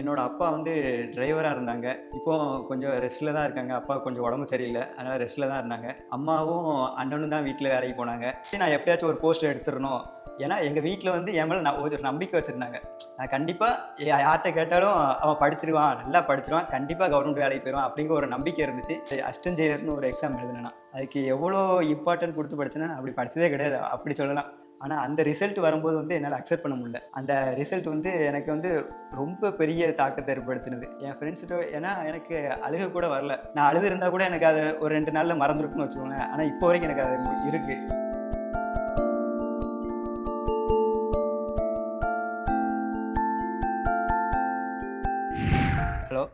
என்னோட அப்பா வந்து டிரைவராக இருந்தாங்க. இப்போ கொஞ்சம் ரெஸ்ட்டில் தான் இருக்காங்க. அப்பா கொஞ்சம் உடம்பு சரியில்லை. அதனால் ரெஸ்ட்டில் தான் இருந்தாங்க. அம்மாவும் அண்ணனும் தான் வீட்டில் வேலைக்கு போனாங்க. சரி, நான் எப்படியாச்சும் ஒரு போஸ்ட் எடுத்துடணும். ஏன்னா எங்கள் வீட்டில் வந்து என் மேலே நான் ஒரு நம்பிக்கை வச்சுருந்தாங்க. நான் கண்டிப்பாக யார்கிட்ட கேட்டாலும் அவன் படிச்சிருவான் நல்லா படிச்சிருவான் கண்டிப்பாக கவர்மெண்ட் வேலைக்கு போயிடுவான் அப்படிங்கிற ஒரு நம்பிக்கை இருந்துச்சு. அஸ்டன் ஜெயிலர்னு ஒரு எக்ஸாம் எழுதினேன். நான். அதுக்கு எவ்வளோ இம்பார்ட்டன்ட் கொடுத்து படிச்சேன்னா அப்படி படித்ததே கிடையாது. அப்படி சொல்லலாம். ஆனால் அந்த ரிசல்ட் வரும்போது வந்து என்னால் அக்செப்ட் பண்ண முடியல. அந்த ரிசல்ட் வந்து எனக்கு வந்து ரொம்ப பெரிய தாக்கத்தை ஏற்படுத்தினது. என் ஃப்ரெண்ட்ஸ்கிட்ட ஏன்னா எனக்கு அழுக கூட வரல. நான் அழுது இருந்தால் கூட எனக்கு அது ஒரு ரெண்டு நாளில் மறந்துருக்குன்னு வச்சுக்கோங்களேன். ஆனால் இப்போ வரைக்கும் எனக்கு அது இருக்குது hello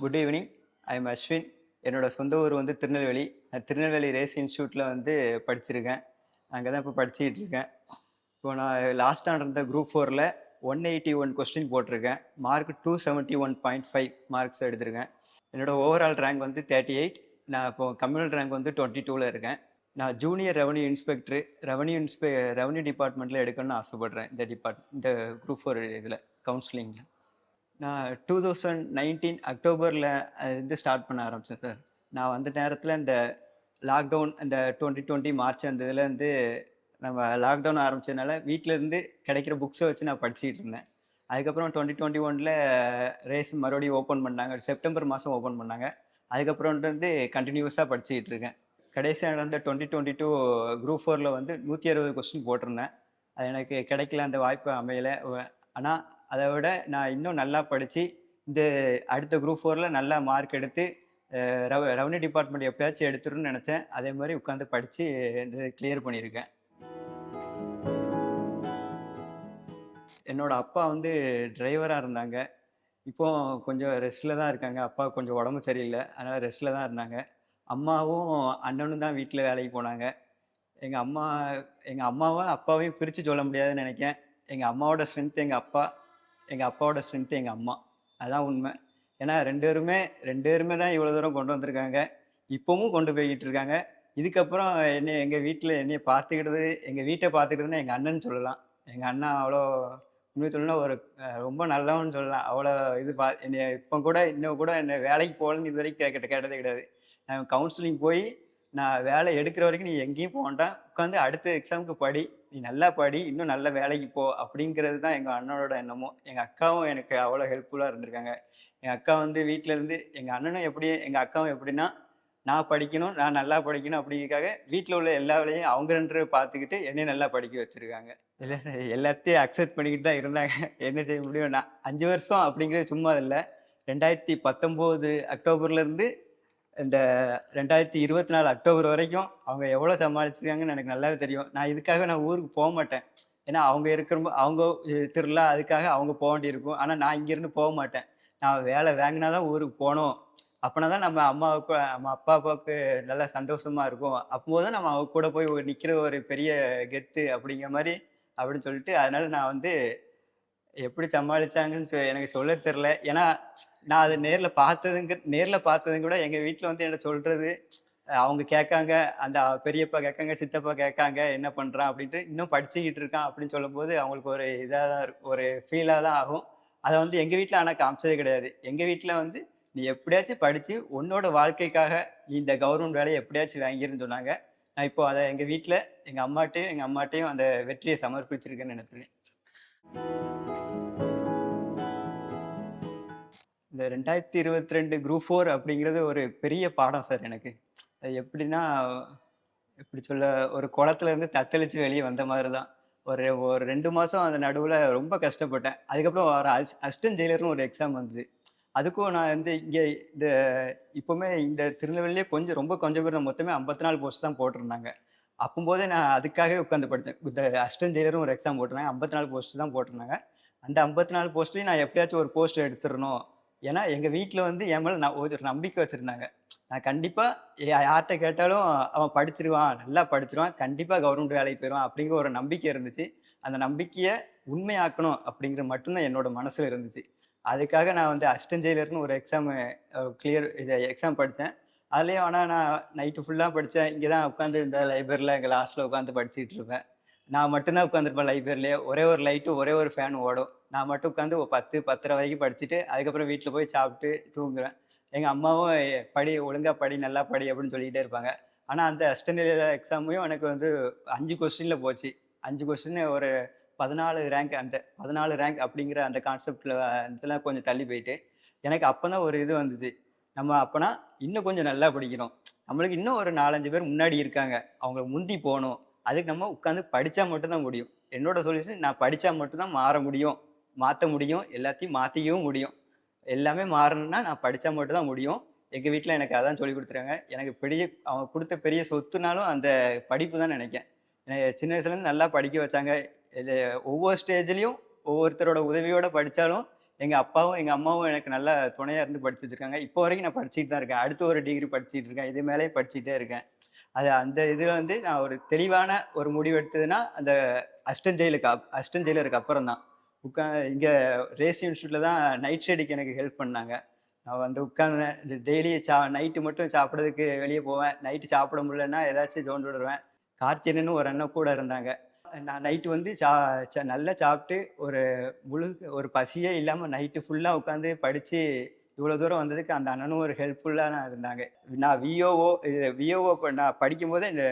good evening I am Ashwin என்னோடய சொந்த ஊர் வந்து திருநெல்வேலி. நான் திருநெல்வேலி ரேஸ் இன்ஸ்டியூட்டில் வந்து படிச்சிருக்கேன். அங்கே தான் இப்போ படிச்சுக்கிட்டு இருக்கேன். இப்போ நான் லாஸ்ட்டாக நடந்த குரூப் ஃபோரில் ஒன் எயிட்டி ஒன் கொஸ்டின் போட்டிருக்கேன். Mark two seventy one point five marks எடுத்திருக்கேன். என்னோட ஓவரால் ரேங்க் வந்து தேர்ட்டி எயிட் நான் இப்போ கம்யூனல் ரேங்க் வந்து டுவெண்ட்டி டூவில் இருக்கேன். நான் ஜூனியர் ரெவன்யூ இன்ஸ்பெக்டர் ரெவன்யூ இன்ஸ்பெ ரெவன்யூ டிபார்ட்மெண்ட்டில் எடுக்கணும்னு ஆசைப்பட்றேன் இந்த டிபார்ட் இந்த குரூப் ஃபோர் இதில் கவுன்சிலிங்கில் நான் டூ தௌசண்ட் நைன்டீன் அக்டோபரில் இருந்து ஸ்டார்ட் பண்ண ஆரம்பித்தேன் சார் நான் வந்த நேரத்தில் இந்த லாக்டவுன் இந்த டுவெண்ட்டி டுவெண்ட்டி மார்ச் அந்த இதில் வந்து நம்ம லாக்டவுன் ஆரம்பிச்சதுனால வீட்டிலேருந்து இருந்து கிடைக்கிற புக்ஸை வச்சு நான் படிச்சுட்டு இருந்தேன். அதுக்கப்புறம் டுவெண்ட்டி டுவெண்ட்டி ஒனில் ரேஸ் மறுபடியும் ஓப்பன் பண்ணாங்க. செப்டம்பர் மாதம் ஓப்பன் பண்ணாங்க. அதுக்கப்புறம் வந்து கண்டினியூஸாக படிச்சுக்கிட்டு இருக்கேன். கடைசியாக நடந்த டுவெண்ட்டி டுவெண்ட்டி டூ குரூப் ஃபோரில் வந்து நூற்றி அறுபது கொஸ்டின் போட்டிருந்தேன். அது எனக்கு கிடைக்கல அந்த வாய்ப்பு அமையலை. ஆனால் அதை விட நான் இன்னும் நல்லா படித்து இந்த அடுத்த குரூப் ஃபோரில் நல்லா மார்க் எடுத்து ரெவ ரெவன்யூ டிபார்ட்மெண்ட் எப்படியாச்சும் எடுத்துருன்னு நினச்சேன். அதே மாதிரி உட்காந்து படித்து இந்த கிளியர் பண்ணியிருக்கேன். என்னோட அப்பா வந்து டிரைவராக இருந்தாங்க. இப்போ கொஞ்சம் ரெஸ்ட்டில் தான் இருக்காங்க. அப்பா கொஞ்சம் உடம்பு சரியில்லை. அதனால் ரெஸ்ட்டில் தான் இருந்தாங்க. அம்மாவும் அண்ணனும் தான் வீட்டில் வேலைக்கு போனாங்க. எங்கள் அம்மா எங்கள் அம்மாவும் அப்பாவையும் பிரித்து சொல்ல முடியாதுன்னு நினைக்கேன் எங்கள் அம்மாவோட ஸ்ட்ரென்த் எங்கள் அப்பா. எங்கள் அப்பாவோட ஸ்ட்ரென்த் எங்கள் அம்மா. அதான் உண்மை. ஏன்னா ரெண்டு பேருமே ரெண்டு பேருமே தான் இவ்வளோ தூரம் கொண்டு வந்திருக்காங்க. இப்போவும் கொண்டு போய்கிட்டு இருக்காங்க. இதுக்கப்புறம் என்னை எங்கள் வீட்டில் என்னையை பார்த்துக்கிட்டது எங்கள் வீட்டை பார்த்துக்கிட்டதுன்னா எங்கள் அண்ணன் சொல்லலாம். எங்கள் அண்ணன் அவ்வளோ இன்னும் சொல்லணும் ஒரு ரொம்ப நல்லவன்னு சொல்லலாம். அவ்வளோ இது பா என்னை இப்போ கூட இன்னும் கூட என்னை வேலைக்கு போகலன்னு இது வரைக்கும் கேட்க கேட்டதே கிடையாது. நான் கவுன்சிலிங் போய் நான் வேலை எடுக்கிற வரைக்கும் நீ எங்கேயும் போக வேண்டாம். உட்காந்து அடுத்த எக்ஸாமுக்கு படி. நீ நல்லா படி. இன்னும் நல்ல வேலைக்கு போ அப்படிங்கிறது தான் எங்கள் அண்ணனோட எண்ணமும். எங்கள் அக்காவும் எனக்கு அவ்வளோ ஹெல்ப்ஃபுல்லாக இருந்திருக்காங்க. எங்கள் அக்கா வந்து வீட்டில் இருந்து எங்கள் அண்ணனும் எப்படி எங்கள் அக்காவும் எப்படின்னா நான் படிக்கணும் நான் நல்லா படிக்கணும் அப்படிங்கிறதுக்காக வீட்டில் உள்ள எல்லா வேலையும் அவங்க ரெண்டு பார்த்துக்கிட்டு என்னையும் நல்லா படிக்க வச்சுருக்காங்க. இல்லை எல்லாத்தையும் அக்செப்ட் பண்ணிக்கிட்டு தான் இருந்தாங்க. என்ன செய்ய முடியும்? நான் அஞ்சு வருஷம் அப்படிங்கிறது சும்மா இல்லை. ரெண்டாயிரத்தி பத்தொம்போது அக்டோபர்லேருந்து இந்த ரெண்டாயிரத்தி இருபத்தி நாலு அக்டோபர் வரைக்கும் அவங்க எவ்வளோ சமாளிச்சிருக்காங்கன்னு எனக்கு நல்லாவே தெரியும். நான் இதுக்காக நான் ஊருக்கு போக மாட்டேன். ஏன்னா அவங்க இருக்கிற அவங்க திருவிழா அதுக்காக அவங்க போக வேண்டியிருக்கும். ஆனால் நான் இங்கேருந்து போக மாட்டேன். நான் வேலை வாங்கினா தான் ஊருக்கு போகணும். அப்போனா தான் நம்ம அம்மாவுக்கு நம்ம அப்பா அப்பாவுக்கு நல்லா சந்தோஷமா இருக்கும். அப்போது தான் நம்ம அவங்க கூட போய் நிற்கிற ஒரு பெரிய கெத்து அப்படிங்கிற மாதிரி அப்படின்னு சொல்லிட்டு அதனால நான் வந்து எப்படி சமாளிச்சாங்கன்னு சொ- எனக்கு சொல்ல தெரில ஏன்னா நான் அதை நேரில் பார்த்ததுங்க நேரில் பார்த்ததுங்க கூட எங்கள் வீட்டில் வந்து என்ன சொல்கிறது அவங்க கேட்காங்க அந்த பெரியப்பா கேட்காங்க சித்தப்பா கேட்காங்க என்ன பண்ணுறான் அப்படின்ட்டு இன்னும் படிச்சுக்கிட்டு இருக்கான் அப்படின்னு சொல்லும்போது அவங்களுக்கு ஒரு இதாக தான் இருக்கும் ஒரு ஃபீலாக தான் ஆகும். அதை வந்து எங்கள் வீட்டில் ஆனால் காமிச்சதே கிடையாது. எங்கள் வீட்டில் வந்து நீ எப்படியாச்சும் படித்து உன்னோட வாழ்க்கைக்காக நீ இந்த கவர்மெண்ட் வேலையை எப்படியாச்சும் வாங்கிருன்னு சொன்னாங்க. நான் இப்போ அதை எங்கள் வீட்டில் எங்கள் அம்மாட்டையும் எங்கள் அம்மாட்டையும் அந்த வெற்றியை சமர்ப்பிச்சிருக்கேன்னு நினைக்கிறேன். இந்த ரெண்டாயிரத்தி இருபத்தி ரெண்டு குரூப் ஃபோர் அப்படிங்கிறது ஒரு பெரிய பாடம் சார் எனக்கு. எப்படின்னா எப்படி சொல்ல ஒரு குளத்துல இருந்து தத்தளிச்சு வெளியே வந்த மாதிரி தான் ஒரு ஒரு ரெண்டு மாதம் அந்த நடுவில் ரொம்ப கஷ்டப்பட்டேன். அதுக்கப்புறம் ஒரு அஸ்டன் ஜெயிலர்னு ஒரு எக்ஸாம் வந்தது. அதுக்கும் நான் வந்து இங்கே இந்த இப்போவுமே இந்த திருநெல்வேலியே கொஞ்சம் ரொம்ப கொஞ்சம் பேர் தான். மொத்தமே ஐம்பத்தி நாலு போஸ்ட் தான் போட்டிருந்தாங்க. அப்போம்போதே நான் அதுக்காகவே உட்காந்து படித்தேன். இந்த அஸ்டன் ஜெயிலரும் ஒரு எக்ஸாம் போட்டிருந்தாங்க. ஐம்பத்தி நாலு போஸ்ட் தான் போட்டிருந்தாங்க. அந்த ஐம்பத்தி நாலு போஸ்ட்லையும் நான் எப்படியாச்சும் ஒரு போஸ்ட் எடுத்துடணும். ஏன்னா எங்கள் வீட்டில் வந்து என் மேலே நான் ஒரு நம்பிக்கை வச்சுருந்தாங்க. நான் கண்டிப்பாக யார்கிட்ட கேட்டாலும் அவன் படிச்சிருவான் நல்லா படிச்சிருவான் கண்டிப்பாக கவர்மெண்ட் வேலைக்கு போயிடுவான் அப்படிங்கிற ஒரு நம்பிக்கை இருந்துச்சு. அந்த நம்பிக்கையை உண்மையாக்கணும் அப்படிங்கிற மட்டும்தான் என்னோட மனசில் இருந்துச்சு. அதுக்காக நான் வந்து அசிஸ்டன்ட் ஜெயிலர்னு ஒரு எக்ஸாம் கிளியர் இது எக்ஸாம் படித்தேன். அதுலேயும் ஆனால் நான் நைட்டு ஃபுல்லாக படித்தேன். இங்கே தான் உட்காந்து இந்த லைப்ரரியில் எங்கள் லாஸ்ட்டில் உட்காந்து படிச்சுட்டு இருப்பேன். நான் மட்டும்தான் உட்காந்துருப்பேன் லைப்ரரியிலே ஒரே ஒரு லைட்டு ஒரே ஒரு ஃபேன் ஓடும். நான் மட்டும் உட்காந்து ஒரு பத்து பத்தரை வரைக்கும் படிச்சுட்டு அதுக்கப்புறம் வீட்டில் போய் சாப்பிட்டு தூங்குவேன். எங்கள் அம்மாவும் படி ஒழுங்காக படி நல்லா படி அப்படின்னு சொல்லிக்கிட்டே இருப்பாங்க. ஆனால் அந்த அஸ்டன்டில் எக்ஸாமையும் எனக்கு வந்து அஞ்சு கொஸ்டினில் போச்சு. அஞ்சு கொஸ்டின் ஒரு பதினாலு ரேங்க் அந்த பதினாலு ரேங்க் அப்படிங்கிற அந்த கான்செப்டில் இதெல்லாம் கொஞ்சம் தள்ளி போயிட்டு எனக்கு அப்போ தான் ஒரு இது வந்துச்சு. நம்ம அப்போனா இன்னும் கொஞ்சம் நல்லா படிக்கணும். நம்மளுக்கு இன்னும் ஒரு நாலஞ்சு பேர் முன்னாடி இருக்காங்க. அவங்க முந்தி போகணும். அதுக்கு நம்ம உட்காந்து படித்தா மட்டும்தான் முடியும். என்னோட சொல்யூஷன் நான் படித்தா மட்டும்தான் மாற முடியும். மாற்ற முடியும். எல்லாத்தையும் மாற்றிக்கவும் முடியும். எல்லாமே மாறணும்னா நான் படித்தா மட்டும்தான் முடியும். எங்கள் வீட்டில் எனக்கு அதான் சொல்லி கொடுத்துருக்காங்க. எனக்கு பெரிய அவங்க கொடுத்த பெரிய சொத்துனாலும் அந்த படிப்பு தான் நினைக்கேன் எனக்கு சின்ன வயசுலேருந்து நல்லா படிக்க வச்சாங்க. ஒவ்வொரு ஸ்டேஜ்லேயும் ஒவ்வொருத்தரோட உதவியோடு படித்தாலும் எங்கள் அப்பாவும் எங்கள் அம்மாவும் எனக்கு நல்லா துணையாக இருந்து படிச்சு வச்சுருக்காங்க. இப்போ வரைக்கும் நான் படிச்சுட்டு தான் இருக்கேன். அடுத்து ஒரு டிகிரி படிச்சுட்டு இருக்கேன். இது மேலே படிச்சுட்டே இருக்கேன். அது அந்த இதில் வந்து நான் ஒரு தெளிவான ஒரு முடிவு எடுத்ததுன்னா அந்த அஸ்டன் ஜெயிலுக்கு அப் அஸ்டன் ஜெயிலருக்கு அப்புறம் தான். உட்கா இங்கே ரேசி இன்ஸ்டியூட்டில் தான் நைட் ஷெடிக்கு எனக்கு ஹெல்ப் பண்ணாங்க. நான் வந்து உட்காந்து டெய்லி சா நைட்டு மட்டும் சாப்பிட்றதுக்கு வெளியே போவேன். நைட்டு சாப்பிட முடியலன்னா ஏதாச்சும் ஜோண்டு விடுவேன். கார்த்தியனு ஒரு அண்ணன் கூட இருந்தாங்க. நான் நைட்டு வந்து சா நல்லா சாப்பிட்டு ஒரு முழு ஒரு பசியே இல்லாமல் நைட்டு ஃபுல்லாக உட்காந்து படித்து இவ்வளோ தூரம் வந்ததுக்கு அந்த அண்ணனும் ஒரு ஹெல்ப்ஃபுல்லாக நான் இருந்தாங்க. நான் விஓஓ இது விஓஓ நான் படிக்கும்போது இந்த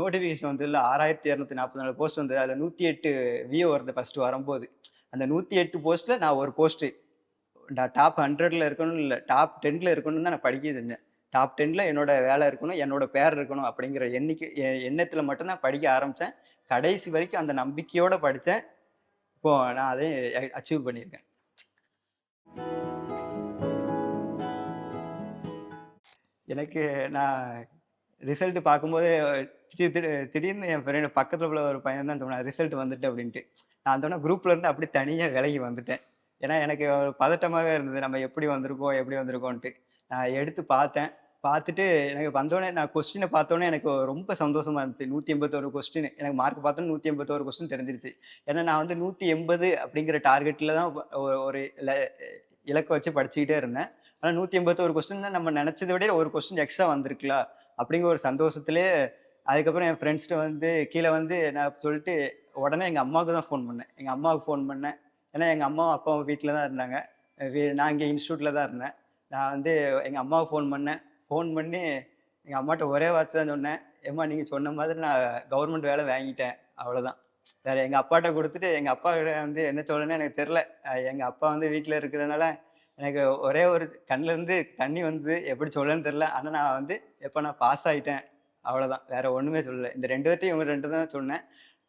நோட்டிஃபிகேஷன் வந்ததில்ல ஆறாயிரத்தி இரநூத்தி நாற்பத்தி நாலு போஸ்ட் வந்தது. அதில் நூற்றி எட்டு விஓ வருது ஃபஸ்ட்டு வரும்போது. அந்த நூற்றி எட்டு போஸ்ட்டில் நான் ஒரு போஸ்ட்டு நான் டாப் ஹண்ட்ரடில் இருக்கணும் இல்லை டாப் டென்னில் இருக்கணும்னு தான் நான் படிக்க செஞ்சேன். டாப் டென்னில் என்னோட வேலை இருக்கணும் என்னோட பேர் இருக்கணும் அப்படிங்கிற எண்ணிக்கை எண்ணத்தில் மட்டும்தான் படிக்க ஆரம்பித்தேன் கடைசி வரைக்கும் அந்த நம்பிக்கையோட படித்தேன் இப்போ நான் அதை அச்சீவ் பண்ணியிருக்கேன். எனக்கு நான் ரிசல்ட் பார்க்கும்போது திடீர் திடீர் திடீர்னு என் ஃப்ரெண்டு பக்கத்தில் உள்ள ஒரு பையன் தான் சொன்னான் ரிசல்ட் வந்துட்டு அப்படின்ட்டு. நான் அந்த குரூப்லேருந்து அப்படி தனியாக விலகி வந்துட்டேன். ஏன்னா எனக்கு ஒரு பதட்டமாகவே இருந்தது. நம்ம எப்படி வந்திருக்கோம் எப்படி வந்திருக்கோன்ட்டு. நான் எடுத்து பார்த்தேன். பார்த்துட்டு எனக்கு வந்தோடனே நான் கொஸ்டினை பார்த்தோன்னே எனக்கு ரொம்ப சந்தோஷமா இருந்துச்சு. நூற்றி எண்பத்தோரு கொஸ்டின் எனக்கு மார்க் பார்த்தோன்னே நூற்றி எண்பத்தோரு கொஸ்டின் தெரிஞ்சிருச்சு. ஏன்னா நான் வந்து நூற்றி எண்பது அப்படிங்கிற டார்கெட்டில் தான் ஒரு- இலக்கை வச்சு படிச்சுக்கிட்டே இருந்தேன். ஆனால் நூற்றி எண்பத்தோரு கொஸ்டின் நம்ம நினச்சதை விட ஒரு கொஸ்டின் எக்ஸ்ட்ரா வந்திருக்கலாம் அப்படிங்கிற ஒரு சந்தோஷத்திலே அதுக்கப்புறம் என் ஃப்ரெண்ட்ஸ்கிட்ட வந்து கீழே வந்து நான் சொல்லிட்டு உடனே எங்கள் அம்மாவுக்கு தான் ஃபோன் பண்ணேன். எங்கள் அம்மாவுக்கு ஃபோன் பண்ணேன். ஏன்னா எங்கள் அம்மாவும் அப்பாவும் வீட்டில் தான் இருந்தாங்க. நான் இங்கே இன்ஸ்டியூட்டில் தான் இருந்தேன். நான் வந்து எங்கள் அம்மாவுக்கு ஃபோன் பண்ணேன். ஃபோன் பண்ணி எங்கள் அம்மாட்ட ஒரே வார்த்தை தான் சொன்னேன். ஏம்மா நீங்கள் சொன்ன மாதிரி நான் கவர்மெண்ட் வேலை வாங்கிட்டேன். அவ்வளோதான் வேற எங்கள் அப்பாட்ட கொடுத்துட்டு எங்கள் அப்பா வந்து என்ன சொல்லணும்னு எனக்கு தெரில எங்கள் அப்பா வந்து வீட்டில் இருக்கிறனால எனக்கு ஒரே ஒரு கண்ணிலேருந்து தண்ணி வந்து எப்படி சொல்லணும்னு தெரில ஆனால் நான் வந்து எப்போ நான் பாஸ் ஆகிட்டேன் அவ்வளோதான் வேற ஒன்றுமே சொல்லலை. இந்த ரெண்டு பேர்ட்டையும் இவங்க ரெண்டு தான் சொன்னேன்.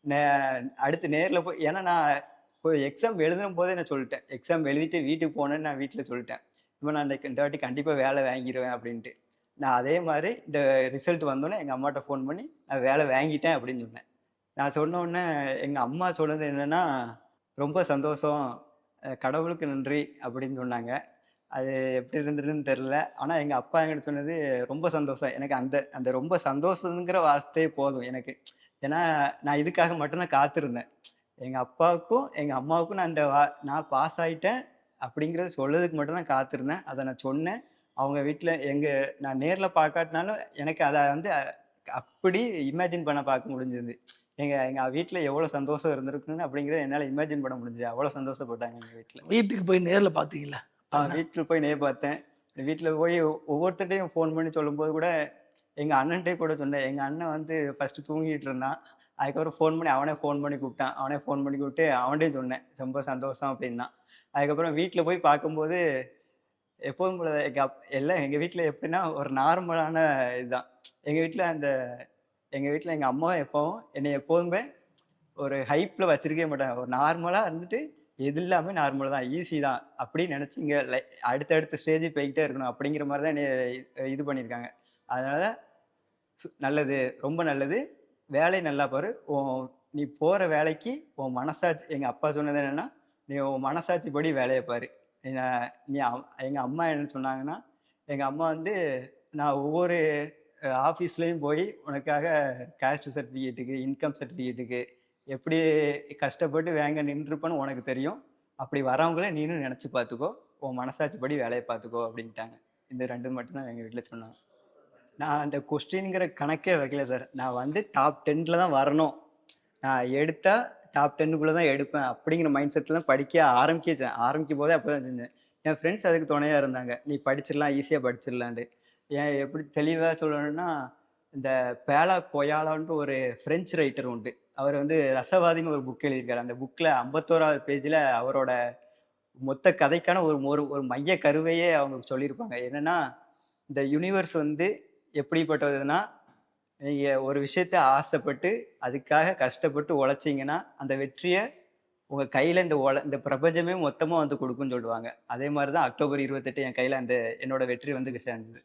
நே- அடுத்து நேரில் போய் ஏன்னா நான் எக்ஸாம் எழுதும் போதே நான் சொல்லிட்டேன். எக்ஸாம் எழுதிட்டு வீட்டுக்கு போனேன்னு நான் வீட்டில் சொல்லிட்டேன். இப்போ நான் இந்த வாட்டி கண்டிப்பாக வேலை வாங்கிடுவேன் அப்படின்ட்டு. நான் அதே மாதிரி இந்த ரிசல்ட் வந்தோடனே எங்கள் அம்மாட்ட ஃபோன் பண்ணி நான் வேலை வாங்கிட்டேன் அப்படின்னு சொன்னேன். நான் சொன்ன உடனே எங்கள் அம்மா சொன்னது என்னென்னா ரொம்ப சந்தோஷம். கடவுளுக்கு நன்றி அப்படின்னு சொன்னாங்க. அது எப்படி இருந்ததுன்னு தெரில ஆனால் எங்கள் அப்பா என்கிட்ட சொன்னது ரொம்ப சந்தோஷம். எனக்கு அந்த அந்த ரொம்ப சந்தோஷங்கிற வார்த்தையே போதும் எனக்கு. ஏன்னா நான் இதுக்காக மட்டும்தான் காத்திருந்தேன். எங்கள் அப்பாவுக்கும் எங்கள் அம்மாவுக்கும் நான் அந்த வா நான் பாஸ் ஆகிட்டேன் அப்படிங்கிறத சொல்லதுக்கு மட்டும்தான் காத்திருந்தேன். அதை நான் சொன்னேன். அவங்க வீட்டில் எங்கள் நான் நேரில் பார்க்காட்டினாலும் எனக்கு அதை வந்து அப்படி இமேஜின் பண்ண பார்க்க முடிஞ்சது. எங்கள் எங்கள் வீட்டில் எவ்வளோ சந்தோஷம் இருந்திருக்குன்னு அப்படிங்கிறத என்னால் இமேஜின் பண்ண முடிஞ்சது. அவ்வளோ சந்தோஷப்பட்டாங்க எங்கள் வீட்டில் வீட்டுக்கு போய் நேர்ல பாத்தீங்களா? ஆ வீட்டில் போய் நே பார்த்தேன் வீட்டில் போய் ஒவ்வொருத்தட்டையும் ஃபோன் பண்ணி சொல்லும்போது கூட எங்கள் அண்ணன்ட்டே கூட சொன்னேன். எங்கள் அண்ணன் வந்து ஃபஸ்ட்டு தூங்கிட்டு இருந்தான். அதுக்கப்புறம் ஃபோன் பண்ணி அவனே ஃபோன் பண்ணி கூப்பிட்டான். அவனே ஃபோன் பண்ணி கூப்பிட்டு அவன்கிட்டயும் சொன்னேன். ரொம்ப சந்தோஷம் அப்படின்னா. அதுக்கப்புறம் வீட்டில் போய் பார்க்கும்போது எப்போதும் போல எங்கள் அப் எல்லாம் எங்கள் வீட்டில் எப்படின்னா ஒரு நார்மலான இதுதான். எங்கள் வீட்டில் அந்த எங்கள் வீட்டில் எங்கள் அம்மா எப்பவும் என்னை எப்போதுமே ஒரு ஹைப்பில் வச்சிருக்கவே மாட்டாங்க. ஒரு நார்மலாக இருந்துட்டு எது எல்லாமே நார்மல் தான் ஈஸி தான் அப்படின்னு நினச்சி இங்கே லை அடுத்தடுத்த ஸ்டேஜ் போய்கிட்டே இருக்கணும் அப்படிங்கிற மாதிரி தான் என்னை இது- பண்ணியிருக்காங்க. அதனால சு- நல்லது ரொம்ப நல்லது. வேலை நல்லா பாரு. உன் நீ போகிற வேலைக்கு உன் மனசாட்சி எங்கள் அப்பா சொன்னது என்னென்னா நீ உன் மனசாட்சி படி வேலையை பாரு. நீ நீ எங்கள் அம்மா என்ன சொன்னாங்கன்னா எங்கள் அம்மா வந்து நான் ஒவ்வொரு ஆஃபீஸ்லேயும் போய் உனக்காக காஸ்ட் சர்டிஃபிகேட்டுக்கு இன்கம் சர்டிஃபிகேட்டுக்கு எப்படி கஷ்டப்பட்டு வேங்க நின்றுருப்பேன்னு உனக்கு தெரியும். அப்படி வரவங்கள நீனும் நினச்சி பார்த்துக்கோ உன் மனசாட்சி படி வேலையை பார்த்துக்கோ அப்படின்ட்டாங்க. இந்த ரெண்டு மட்டும்தான் எங்கள் வீட்டில் சொன்னாங்க. நான் அந்த கொஸ்டின்ங்கிற கணக்கே வைக்கல சார் நான் வந்து டாப் டென்னில் தான் வரணும். நான் எடுத்தால் டாப் டென்னுக்குள்ளே தான் எடுப்பேன் அப்படிங்கிற மைண்ட் செட்டில் தான் படிக்க ஆரம்பிச்சேன் ஆரம்பிக்கும் போதே அப்போ தான் செஞ்சேன் என் ஃப்ரெண்ட்ஸ் அதுக்கு துணையாக இருந்தாங்க. நீ படிச்சிடலாம் ஈஸியாக படிச்சிடலான்ட்டு. ஏன் எப்படி தெளிவாக சொல்லணும்னா இந்த பேலா கொயாலான்ட்டு ஒரு ஃப்ரெஞ்சு ரைட்டர் உண்டு. அவர் வந்து ரசவாதின்னு ஒரு புக் எழுதியிருக்காரு. அந்த புக்கில் ஐம்பத்தோராவது பேஜில் அவரோட மொத்த கதைக்கான ஒரு ஒரு ஒரு மைய கருவையே அவங்க சொல்லியிருப்பாங்க. என்னன்னா இந்த யூனிவர்ஸ் வந்து எப்படிப்பட்டதுன்னா நீங்கள் ஒரு விஷயத்த ஆசைப்பட்டு அதுக்காக கஷ்டப்பட்டு உழைச்சிங்கன்னா அந்த வெற்றியை உங்கள் கையில் இந்த உல இந்த பிரபஞ்சமே மொத்தமாக வந்து கொடுக்குன்னு சொல்லுவாங்க. அதே மாதிரி தான் அக்டோபர் இருபத்தெட்டு என் கையில் அந்த என்னோட வெற்றி வந்து சேர்ந்தது.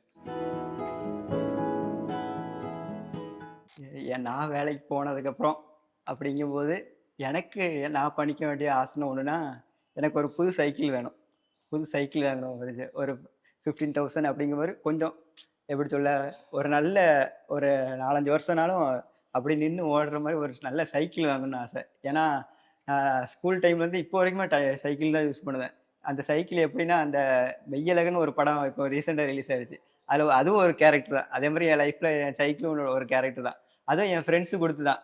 ஏன் நான் வேலைக்கு போனதுக்கப்புறம் அப்படிங்கும்போது எனக்கு நான் பண்ணிக்க வேண்டிய ஆசனம் ஒன்றுனா எனக்கு ஒரு புது சைக்கிள் வேணும். புது சைக்கிள் வாங்கணும். ஒரு ஒரு ஃபிஃப்டீன் தௌசண்ட் அப்படிங்கும்போது கொஞ்சம் எப்படி சொல்ல ஒரு நல்ல ஒரு நாலஞ்சு வருஷம்னாலும் அப்படி நின்று ஓடுற மாதிரி ஒரு நல்ல சைக்கிள் வாங்கணும்னு ஆசை. ஏன்னா நான் ஸ்கூல் டைம்லேருந்து இப்போ வரைக்குமே டை சைக்கிள் தான் யூஸ் பண்ணுவேன். அந்த சைக்கிள் எப்படின்னா அந்த மெய்யலகன்னு ஒரு படம் இப்போ ரீசெண்டாக ரிலீஸ் ஆயிடுச்சு. அதில் அதுவும் ஒரு கேரக்டர் தான். அதே மாதிரி என் லைஃப்பில் என் சைக்கிளும் ஒரு கேரக்டர் தான். அதுவும் என் ஃப்ரெண்ட்ஸு கொடுத்து தான்.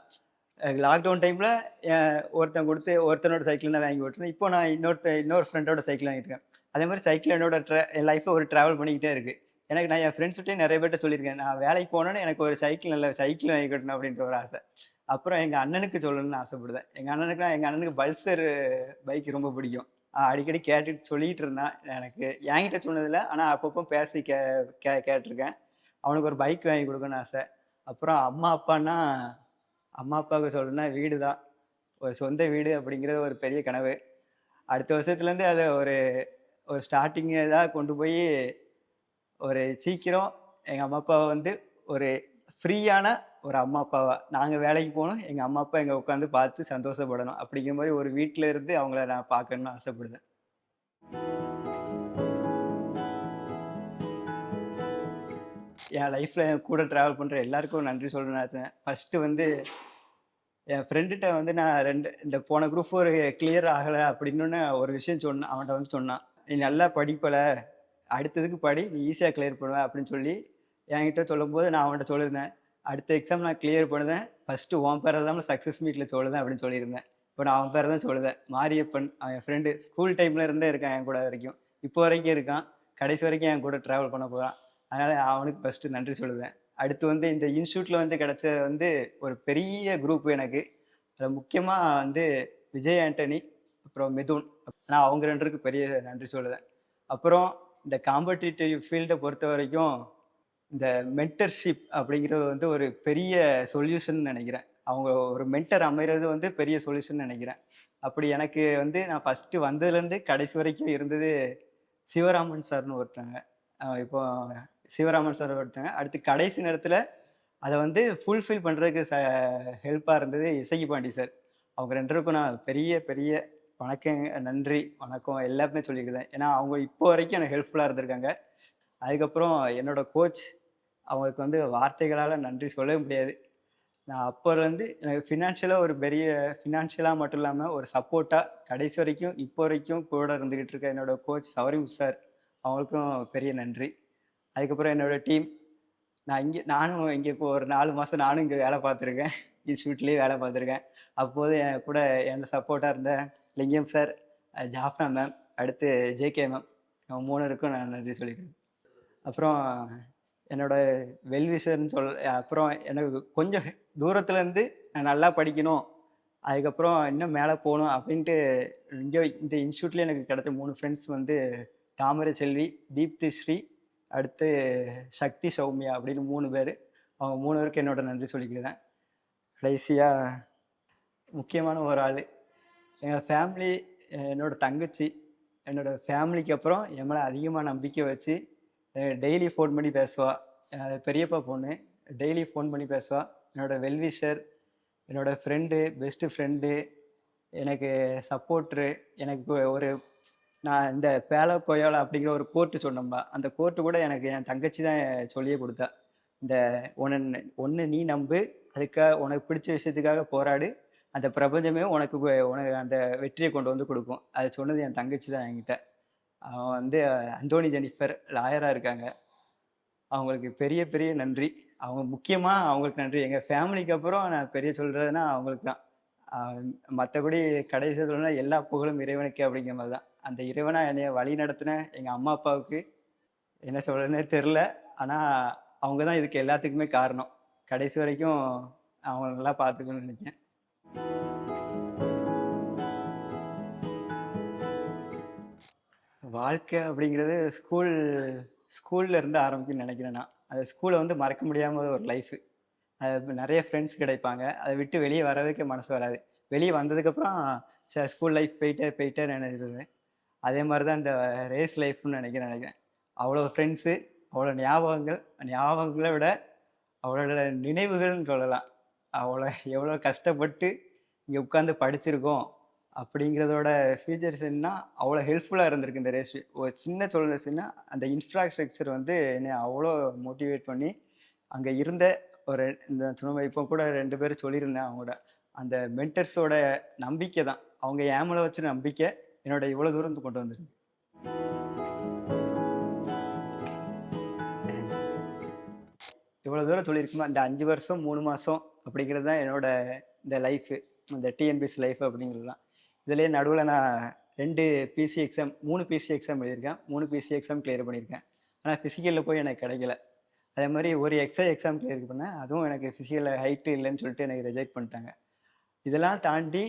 லாக்டவுன் டைமில் ஒருத்தன் கொடுத்து ஒருத்தனோட சைக்கிள் நான் வாங்கி விட்டுருந்தேன் இப்போ நான் இன்னொருத்த இன்னொரு ஃப்ரெண்டோட சைக்கிள் வாங்கியிருக்கேன் அதே மாதிரி சைக்கிள் என்னோட ட்ரா என் லைஃப்பில் ஒரு ட்ராவல் பண்ணிக்கிட்டே இருக்குது எனக்கு நான் என் ஃப்ரெண்ட்ஸ்கிட்டே நிறைய பேர்ட்ட சொல்லியிருக்கேன் நான் வேலைக்கு போனோன்னு எனக்கு ஒரு சைக்கிள் நல்ல சைக்கிள் வாங்கி கொடுக்கணும் அப்படின்ற ஒரு ஆசை. அப்புறம் எங்கள் அண்ணனுக்கு சொல்லணும்னு ஆசைப்படுதேன் எங்கள் அண்ணனுக்குலாம் எங்கள் அண்ணனுக்கு பல்சர் பைக் ரொம்ப பிடிக்கும். அடிக்கடி கேட்டுட்டு சொல்லிட்டு இருந்தான் எனக்கு. என்கிட்ட சொன்னதில்ல ஆனால் அப்பப்போ பேசி கே கே கேட்டிருக்கேன். அவனுக்கு ஒரு பைக் வாங்கி கொடுக்கணும்னு ஆசை. அப்புறம் அம்மா அப்பான்னா அம்மா அப்பாவுக்கு சொல்லணும்னா வீடு தான் ஒரு சொந்த வீடு அப்படிங்கிறது ஒரு பெரிய கனவு. அடுத்த வருஷத்துலேருந்து அதை ஒரு ஒரு ஸ்டார்டிங் இதாக கொண்டு போய் ஒரு சீக்கிரம் எங்கள் அம்மா அப்பாவை வந்து ஒரு ஃப்ரீயான ஒரு அம்மா அப்பாவா. நாங்கள் வேலைக்கு போகணும் எங்கள் அம்மா அப்பா எங்கள் உட்காந்து பார்த்து சந்தோஷப்படணும். அப்படிங்கிற மாதிரி ஒரு வீட்டில் இருந்து அவங்கள நான் பார்க்கணும்னு ஆசைப்படுவேன் என் லைஃப்பில் என் கூட ட்ராவல் பண்ணுற எல்லாருக்கும் நன்றி சொல்லணும்னு நினச்சேன். ஃபஸ்ட்டு வந்து என் ஃப்ரெண்டுகிட்ட வந்து நான் ரெண்டு இந்த போன குரூப் ஒரு கிளியர் ஆகலை அப்படின்னு ஒரு விஷயம் சொன்னேன் அவன்கிட்ட வந்து சொன்னான். நீ நல்லா படிப்பல அடுத்ததுக்கு படி நீ ஈஸியாக கிளியர் பண்ணுவ அப்படின்னு சொல்லி என்கிட்ட சொல்லும்போது நான் அவன்கிட்ட சொல்லியிருந்தேன். அடுத்த எக்ஸாம் நான் கிளியர் பண்ணுதேன். ஃபஸ்ட்டு உன் பேரை தான் சக்ஸஸ் மீட்டில் சொல்லுதேன் அப்படின்னு சொல்லியிருந்தேன். இப்போ நான் அவன் பேரை தான் சொல்லுதேன். மாரியப்பன் அவன் என் ஃப்ரெண்டு ஸ்கூல் டைமில் இருந்தே இருக்கான் என் கூட வரைக்கும். இப்போ வரைக்கும் இருக்கான். கடைசி வரைக்கும் என் கூட ட்ராவல் பண்ண போகிறான் அதனால் அவனுக்கு ஃபஸ்ட்டு நன்றி சொல்லுவேன். அடுத்து வந்து இந்த இன்ஸ்டியூட்டில் வந்து கிடச்சது வந்து ஒரு பெரிய குரூப் எனக்கு. அதில் முக்கியமாக வந்து விஜய் ஆண்டனி அப்புறம் மிதுன். நான் அவங்க ரெண்டுக்கு பெரிய நன்றி சொல்லுவேன். அப்புறம் இந்த காம்படிட்டிவ் ஃபீல்டை பொறுத்த வரைக்கும் இந்த மென்டர்ஷிப் அப்படிங்கிறது வந்து ஒரு பெரிய சொல்யூஷன் நினைக்கிறேன். அவங்க ஒரு மென்டர் அமைகிறது வந்து பெரிய சொல்யூஷன் நினைக்கிறேன். அப்படி எனக்கு வந்து நான் ஃபஸ்ட்டு வந்ததுலேருந்து கடைசி வரைக்கும் இருந்தது சிவராமன் சார்னு ஒருத்தங்க. இப்போ சிவராமன் சார் ஒருத்தங்க. அடுத்து கடைசி நேரத்தில் அதை வந்து ஃபுல்ஃபில் பண்ணுறதுக்கு ச ஹெல்ப்பாக இருந்தது இசகி பாண்டி சார். அவங்க ரெண்டு பேருக்கும் நான் பெரிய பெரிய வணக்கம் நன்றி வணக்கம். எல்லாமே சொல்லியிருக்கேன் ஏன்னா அவங்க இப்போ வரைக்கும் எனக்கு ஹெல்ப்ஃபுல்லாக இருந்திருக்காங்க. அதுக்கப்புறம் என்னோட கோச் அவங்களுக்கு வந்து வார்த்தைகளால் நன்றி சொல்லவே முடியாது. நான் அப்போலேருந்து எனக்கு ஃபினான்ஷியலாக ஒரு பெரிய ஃபினான்ஷியலாக மட்டும் இல்லாமல் ஒரு சப்போர்ட்டாக கடைசி வரைக்கும் இப்போ வரைக்கும் கூட இருந்துக்கிட்டு இருக்க என்னோட கோச் சௌரிம் சார் அவங்களுக்கும் பெரிய நன்றி. அதுக்கப்புறம் என்னோட டீம் நான் இங்கே நானும் இங்கே இப்போ ஒரு நாலு மாதம் நானும் இங்கே வேலை பார்த்துருக்கேன். இன்ஸ்டியூட்லேயே வேலை பார்த்துருக்கேன். அப்போது என் கூட என்னோடய சப்போர்ட்டாக இருந்த லிங்கம் சார் ஜாஃபா மேம் அடுத்து ஜேகே மேம் அவங்க மூணருக்கும் நான் நன்றி சொல்லிக்கிறேன். அப்புறம் என்னோட வெல்விஷர்னு சொல் அப்புறம் எனக்கு கொஞ்சம் தூரத்துலேருந்து நான் நல்லா படிக்கணும் அதுக்கப்புறம் இன்னும் மேலே போகணும் அப்படின்ட்டு இங்கே இந்த இன்ஸ்டியூட்லேயே எனக்கு கிடைச்ச மூணு ஃப்ரெண்ட்ஸ் வந்து தாமரை செல்வி தீப்தி ஸ்ரீ அடுத்து சக்தி சௌமியா அப்படின்னு மூணு பேர். அவங்க மூணு பேருக்கு என்னோட நன்றி சொல்லிக்கிறேன். கடைசியாக முக்கியமான ஒரு ஆள் எங்கள் ஃபேமிலி என்னோட தங்கச்சி என்னோட ஃபேமிலிக்கு அப்புறம் என் மேலே அதிகமாக நம்பிக்கை வச்சு டெய்லி ஃபோன் பண்ணி பேசுவாள் எனது பெரியப்பா பொண்ணு டெய்லி ஃபோன் பண்ணி பேசுவாள் என்னோட வெல்விஷர் என்னோட ஃப்ரெண்டு பெஸ்ட்டு ஃப்ரெண்டு எனக்கு சப்போர்ட்ரு எனக்கு ஒரு நான் இந்த பேலோ கொயோலா அப்படிங்கிற ஒரு கோர்ட்டு சொன்னோம்பா அந்த கோர்ட்டு கூட எனக்கு என் தங்கச்சி தான் சொல்லியே கொடுத்தா. இந்த ஒன்று ஒன்று நீ நம்பு அதுக்காக உனக்கு பிடிச்ச விஷயத்துக்காக போராடு அந்த பிரபஞ்சமே உனக்கு உனக்கு அந்த வெற்றியை கொண்டு வந்து கொடுக்கும். அது சொன்னது என் தங்கச்சி தான் என்கிட்ட. அவன் வந்து அந்தோனி ஜெனிஃபர் லாயராக இருக்காங்க. அவங்களுக்கு பெரிய பெரிய நன்றி. அவங்க முக்கியமாக அவங்களுக்கு நன்றி. எங்கள் ஃபேமிலிக்கு அப்புறம் நான் பெரிய சொல்கிறதுனா அவங்களுக்கு தான். மற்றபடி கடைசி சொல்லணும்னா எல்லா புகழும் இறைவனுக்கு அப்படிங்கிற மாதிரி தான். அந்த இறைவனா என்னைய வழி நடத்தின எங்கள் அம்மா அப்பாவுக்கு என்ன சொல்கிறேன்னே தெரில ஆனால் அவங்க தான் இதுக்கு எல்லாத்துக்குமே காரணம். கடைசி வரைக்கும் அவங்க நல்லா பார்த்துக்கணும்னு நினைக்கிறேன். வாழ்க்கை அப்படிங்கிறது ஸ்கூல் ஸ்கூல்ல இருந்து ஆரம்பிக்கும்னு நினைக்கிறேன் நான். அது ஸ்கூலை வந்து மறக்க முடியாமல் ஒரு லைஃபு அது நிறைய ஃப்ரெண்ட்ஸ் கிடைப்பாங்க. அதை விட்டு வெளியே வரதுக்கே மனசு வராது. வெளியே வந்ததுக்கப்புறம் சரி ஸ்கூல் லைஃப் போயிட்டே போயிட்டே நினைக்கிறது அதே மாதிரி தான் இந்த ரேஸ் லைஃப்னு நினைக்கிறேன் நினைக்கிறேன். அவ்வளோ ஃப்ரெண்ட்ஸு அவ்வளோ ஞாபகங்கள் ஞாபகங்களை விட அவளோட நினைவுகள்னு சொல்லலாம். அவ்வளோ எவ்வளோ கஷ்டப்பட்டு இங்கே உட்காந்து படிச்சிருக்கோம். அப்படிங்கிறதோட ஃபீச்சர்ஸ் என்ன அவ்வளோ ஹெல்ப்ஃபுல்லாக இருந்திருக்கு இந்த ரேஸ் ஒரு சின்ன சொல்லுச்சுன்னா அந்த இன்ஃப்ராஸ்ட்ரக்சர் வந்து என்னை அவ்வளோ மோட்டிவேட் பண்ணி அங்கே இருந்த ஒரு இந்த சும்மா இப்போ கூட ரெண்டு பேரும் சொல்லியிருந்தேன் அவங்களோட அந்த மென்டர்ஸோட நம்பிக்கை தான். அவங்க ஏமலை வச்சு நம்பிக்கை என்னோட இவ்வளோ தூரம் கொண்டு வந்துருக்கு. இவ்வளோ தூரம் சொல்லியிருக்குமா இந்த அஞ்சு வருஷம் மூணு மாதம் அப்படிங்கிறது தான் என்னோட இந்த லைஃபு இந்த டிஎன்பிஎஸ் லைஃப் அப்படிங்கிறதுலாம் இதுலேயே நடுவில் நான் ரெண்டு பிசி எக்ஸாம் மூணு பிசி எக்ஸாம் எழுதியிருக்கேன். மூணு பிசி எக்ஸாம் கிளியர் பண்ணியிருக்கேன். ஆனால் ஃபிசிக்கலில் போய் எனக்கு கிடைக்கல. அதே மாதிரி ஒரு எக்ஸா எக்ஸாம் கிளியர் பண்ணேன் அதுவும் எனக்கு ஃபிசிக்கலில் ஹைட்டு இல்லைன்னு சொல்லிட்டு எனக்கு ரிஜெக்ட் பண்ணிட்டாங்க. இதெல்லாம் தாண்டி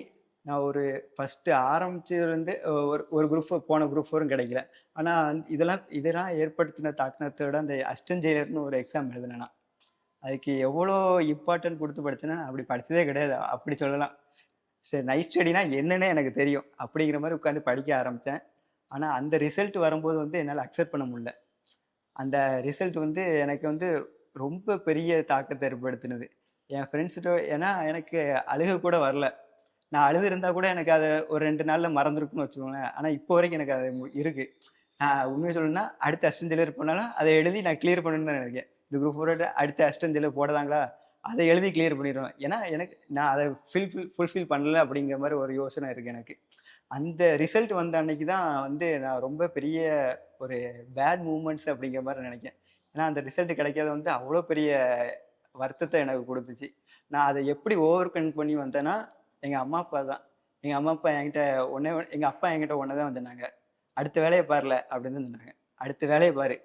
நான் ஒரு ஃபஸ்ட்டு ஆரம்பிச்சதுலேருந்து ஒரு ஒரு குரூப் போன குரூப் ஃபோரும் கிடைக்கல. ஆனால் இதெல்லாம் இதெல்லாம் ஏற்படுத்தின தாக்கினத்தோட அந்த அஸ்டன்ஜெயிலர்னு ஒரு எக்ஸாம் எழுதினேன் நான். அதுக்கு எவ்வளோ இம்பார்ட்டன்ட் கொடுத்து படித்தேன்னா அப்படி படித்ததே கிடையாது. அப்படி சொல்லலாம். சரி நைட் ஸ்டடினா என்னன்னு எனக்கு தெரியும். அப்படிங்கிற மாதிரி உட்காந்து படிக்க ஆரம்பித்தேன் ஆனால் அந்த ரிசல்ட் வரும்போது வந்து என்னால் அக்செப்ட் பண்ண முடியல. அந்த ரிசல்ட் வந்து எனக்கு வந்து ரொம்ப பெரிய தாக்கத்தை ஏற்படுத்தினது. என் ஃப்ரெண்ட்ஸ்கிட்ட ஏன்னா எனக்கு அழுக கூட வரல. நான் அழுது இருந்தால் கூட எனக்கு அதை ஒரு ரெண்டு நாளில் மறந்துருக்குன்னு வச்சுக்கோங்களேன். ஆனால் இப்போ வரைக்கும் எனக்கு அது மு- நான் உண்மையை சொல்லணும்னா அடுத்த அசிஸ்டன்ட் போனாலும் அதை எழுதி நான் கிளியர் பண்ணணும்னு தான் நினைக்கிறேன். இந்த குரூப் ஃபோர் அடுத்த அசிஸ்டன்ட் ஜெயிலர் போடுறாங்களா அதை எழுதி கிளியர் பண்ணிடுவேன். ஏன்னா எனக்கு நான் அதை ஃபில் ஃபுல்ஃபில் பண்ணல அப்படிங்கிற மாதிரி ஒரு யோசனை இருக்குது எனக்கு. அந்த ரிசல்ட் வந்த அன்னைக்கு தான் வந்து நான் ரொம்ப பெரிய ஒரு பேட் மூமெண்ட்ஸ் அப்படிங்கிற மாதிரி நினைக்கேன். ஏன்னா அந்த ரிசல்ட் கிடைக்காத வந்து அவ்வளோ பெரிய வருத்தத்தை எனக்கு கொடுத்துச்சு. நான் அதை எப்படி ஓவர் கம் பண்ணி வந்தேன்னா எங்கள் அம்மா அப்பா தான். எங்கள் அம்மா அப்பா என்கிட்ட ஒன்றே எங்கள் அப்பா என்கிட்ட ஒன்று தான் வந்தாங்க அடுத்த வேலையை பாருல அப்படின்னு சொன்னாங்க அடுத்த வேலையை பாரு.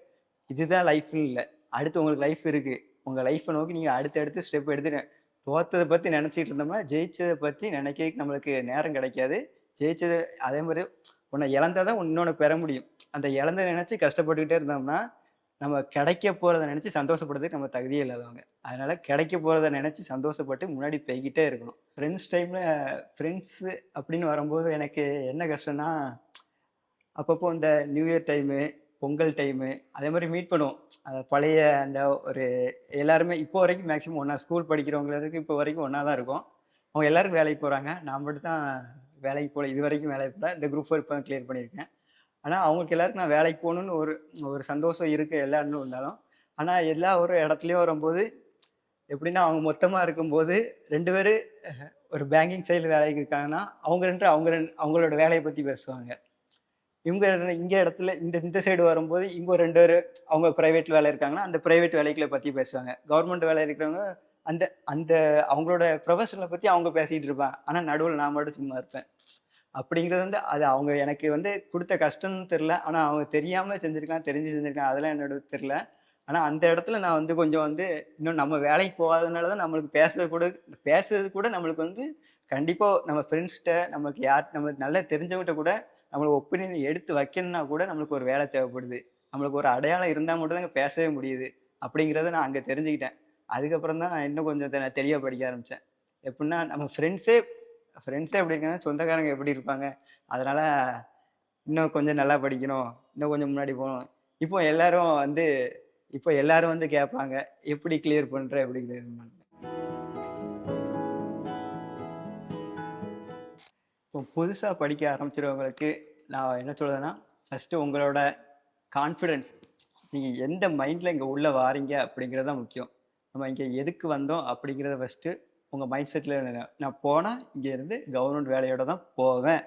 இதுதான் லைஃப்னு இல்லை. அடுத்து உங்களுக்கு லைஃப் இருக்குது உங்கள் லைஃப்பை நோக்கி நீங்கள் அடுத்தடுத்து ஸ்டெப் எடுத்து தோத்ததை பற்றி நினச்சிட்டு இருந்தோம்னா ஜெயிச்சதை பற்றி நினைக்கிறதுக்கு நம்மளுக்கு நேரம் கிடைக்காது. ஜெயிச்சது அதே மாதிரி உன்னை இழந்தாதான் தான் இன்னொன்று பெற முடியும். அந்த இழந்த நினச்சி கஷ்டப்பட்டுக்கிட்டே இருந்தோம்னா நம்ம கிடைக்க போகிறத நினச்சி சந்தோஷப்படுறதுக்கு நம்ம தகுதியே இல்லாதவங்க. அதனால் கிடைக்க போகிறத நினச்சி சந்தோஷப்பட்டு முன்னாடி போய்கிட்டே இருக்கணும். ஃப்ரெண்ட்ஸ் டைமில் ஃப்ரெண்ட்ஸு அப்படின்னு வரும்போது எனக்கு என்ன கஷ்டம்னா அப்பப்போ இந்த new year time Pongal time அதே மாதிரி மீட் பண்ணுவோம். அந்த பழைய அந்த ஒரு எல்லாருமே இப்போ வரைக்கும் மேக்ஸிமம் ஒன்றா ஸ்கூல் படிக்கிறவங்களுக்கு இப்போ வரைக்கும் ஒன்றா தான் இருக்கும். அவங்க எல்லாருக்கும் வேலைக்கு போகிறாங்க நான் மட்டும் தான் வேலைக்கு போகல இது வரைக்கும் வேலைக்கு போகல இந்த குரூப் ஒர்க் இப்போ தான் கிளியர் பண்ணியிருக்கேன். ஆனால் அவங்களுக்கு எல்லாருக்கும் நான் வேலைக்கு போகணுன்னு ஒரு ஒரு சந்தோஷம் இருக்குது எல்லாருன்னு இருந்தாலும். ஆனால் எல்லா ஒரு இடத்துலையும் வரும்போது எப்படின்னா அவங்க மொத்தமாக இருக்கும்போது ரெண்டு பேர் ஒரு பேங்கிங் சைடில் வேலைக்கு இருக்காங்கன்னா அவங்க ரெண்டு அவங்க ரெண்டு அவங்களோட வேலையை பற்றி பேசுவாங்க. இவங்க இங்கே இடத்துல இந்த இந்த சைடு வரும்போது இங்கே ரெண்டு பேர் அவங்க ப்ரைவேட் வேலை இருக்காங்கன்னா அந்த ப்ரைவேட் வேலைகளை பற்றி பேசுவாங்க. கவர்மெண்ட் வேலை இருக்கிறவங்க அந்த அந்த அவங்களோட ப்ரொஃபஷனை பற்றி அவங்க பேசிகிட்டு இருப்பாங்க. ஆனால் நடுவில் நான் மட்டும் சும்மா இருப்பேன். அப்படிங்கிறது வந்து அது அவங்க எனக்கு வந்து கொடுத்த கஷ்டம்னு தெரில ஆனால் அவங்க தெரியாமல் செஞ்சுருக்கலாம் தெரிஞ்சு செஞ்சுருக்கலாம் அதெல்லாம் என்னோட தெரில ஆனால் அந்த இடத்துல நான் வந்து கொஞ்சம் வந்து இன்னும் நம்ம வேலைக்கு போகாதனால தான் நம்மளுக்கு பேசுறது கூட பேசுறது கூட நம்மளுக்கு வந்து கண்டிப்பாக நம்ம ஃப்ரெண்ட்ஸ்கிட்ட நமக்கு யார் நம்ம நல்லா தெரிஞ்சவங்ககிட்ட கூட நம்மளுக்கு ஒப்பீனியன் எடுத்து வைக்கணும்னா கூட நம்மளுக்கு ஒரு வேலை தேவைப்படுது. நம்மளுக்கு ஒரு அடையாளம் இருந்தால் மட்டும் தான் பேசவே முடியுது. அப்படிங்கிறத நான் அங்கே தெரிஞ்சுக்கிட்டேன். அதுக்கப்புறம் தான் நான் இன்னும் கொஞ்சம் தெ- தெளிவாக படிக்க ஆரம்பித்தேன் எப்படின்னா நம்ம ஃப்ரெண்ட்ஸே ஃப்ரெண்ட்ஸே எப்படி இருக்காங்க சொந்தக்காரங்க எப்படி இருப்பாங்க அதனால் இன்னும் கொஞ்சம் நல்லா படிக்கணும் இன்னும் கொஞ்சம் முன்னாடி போகணும். இப்போ எல்லாரும் வந்து இப்போ எல்லாரும் வந்து கேட்பாங்க எப்படி கிளியர் பண்ணுற எப்படி கிளியர் பண்ணுற இப்போ புதுசாக படிக்க ஆரம்பிச்சிருவங்களுக்கு நான் என்ன சொல்கிறதுன்னா ஃபஸ்ட்டு உங்களோட கான்ஃபிடென்ஸ் நீங்கள் எந்த மைண்டில் இங்கே உள்ளே வாரீங்க அப்படிங்கிறது தான் முக்கியம். நம்ம இங்கே எதுக்கு வந்தோம் அப்படிங்கிறத ஃபஸ்ட்டு உங்கள் மைண்ட் செட்டில் நான் போனால் இங்கேருந்து கவர்மெண்ட் வேலையோட தான் போவேன்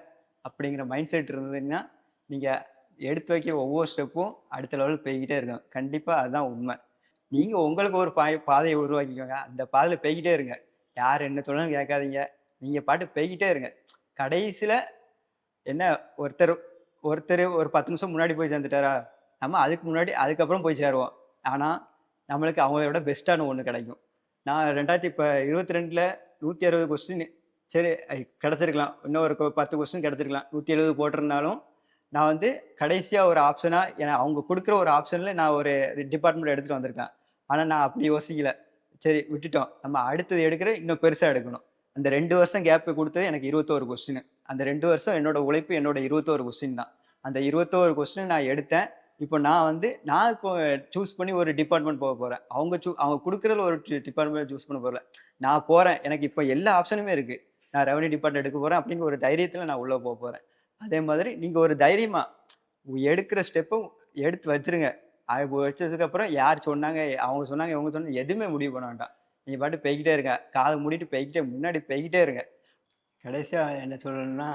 அப்படிங்கிற மைண்ட் செட் இருந்ததுன்னா நீங்கள் எடுத்து வைக்கிற ஒவ்வொரு ஸ்டெப்பும் அடுத்த லெவலுக்கு போய்கிட்டே இருக்கும். கண்டிப்பாக அதுதான் உண்மை. நீங்கள் உங்களுக்கு ஒரு பா பாதையை உருவாக்கிக்கோங்க. அந்த பாதையில் போய்கிட்டே இருங்க. யார் என்ன சொன்னாலும் கேட்காதீங்க. நீங்கள் பாட்டு போய்கிட்டே இருங்க. கடைசியில் என்ன ஒருத்தர் ஒருத்தர் ஒரு பத்து நிமிஷம் முன்னாடி போய் சேர்ந்துட்டாரா? நம்ம அதுக்கு முன்னாடி அதுக்கப்புறம் போய் சேருவோம். ஆனால் நம்மளுக்கு அவங்கள விட பெஸ்ட்டான ஒன்று கிடைக்கும். நான் ரெண்டாயிரத்தி இப்போ இருபத்தி ரெண்டில் நூற்றி அறுபது கொஸ்டின் சரி கிடச்சிருக்கலாம். இன்னும் ஒரு பத்து கொஸ்டின் கிடச்சிருக்கலாம். நூற்றி எழுபது போட்டிருந்தாலும் நான் வந்து கடைசியாக ஒரு ஆப்ஷனாக ஏன்னா அவங்க கொடுக்குற ஒரு ஆப்ஷனில் நான் ஒரு டிபார்ட்மெண்ட் எடுத்துகிட்டு வந்திருக்கேன் ஆனால் நான் அப்படி யோசிக்கல. சரி விட்டுட்டோம். நம்ம அடுத்தது எடுக்கிற இன்னும் பெருசாக எடுக்கணும். அந்த ரெண்டு வருஷம் கேப்பு கொடுத்தது எனக்கு இருபத்தோரு கொஸ்டின் அந்த ரெண்டு வருஷம் என்னோட உழைப்பு என்னோட இருபத்தோரு கொஸ்டின் தான். அந்த இருபத்தோரு கொஸ்டின் நான் எடுத்தேன். இப்போ நான் வந்து நான் இப்போ சூஸ் பண்ணி ஒரு டிபார்ட்மெண்ட் போக போகிறேன் அவங்க சூ அவங்க கொடுக்குறதுல ஒரு டிபார்ட்மெண்ட் சூஸ் பண்ண போகிறேன் நான் போகிறேன் எனக்கு இப்போ எல்லா ஆப்ஷனுமே இருக்குது நான் ரெவன்யூ டிபார்ட்மெண்ட் எடுக்க போகிறேன் அப்படிங்கிற ஒரு தைரியத்தில் நான் உள்ளே போக போகிறேன் அதே மாதிரி நீங்கள் ஒரு தைரியமாக எடுக்கிற ஸ்டெப்பும் எடுத்து வச்சிருங்க. அது வச்சதுக்கப்புறம் யார் சொன்னாங்க அவங்க சொன்னாங்க இவங்க சொன்னாங்க எதுவுமே முடிவு பண்ண வேண்டாம். நீங்கள் பாட்டு போய்கிட்டே இருங்க காதை மூடிட்டு போய்கிட்டே முன்னாடி போய்கிட்டே இருங்க கடைசியாக என்ன சொல்லணும்னா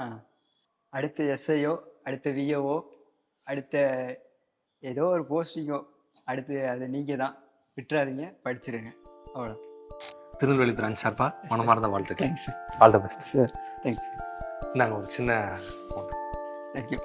அடுத்த எஸ்ஐயோ அடுத்த விஏஓ அடுத்த ஏதோ ஒரு போஸ்டிங்கோ அடுத்து அது நீங்கள் தான் விட்டுறாதீங்க படிச்சிருங்க. அவ்வளோ திருநெல்வேலி பிரான்ச் சார்பா மனமார்ந்த வாழ்த்துக்கள். Thanks all the best sir thanks நாங்கள் ஒரு சின்ன தேங்க்யூ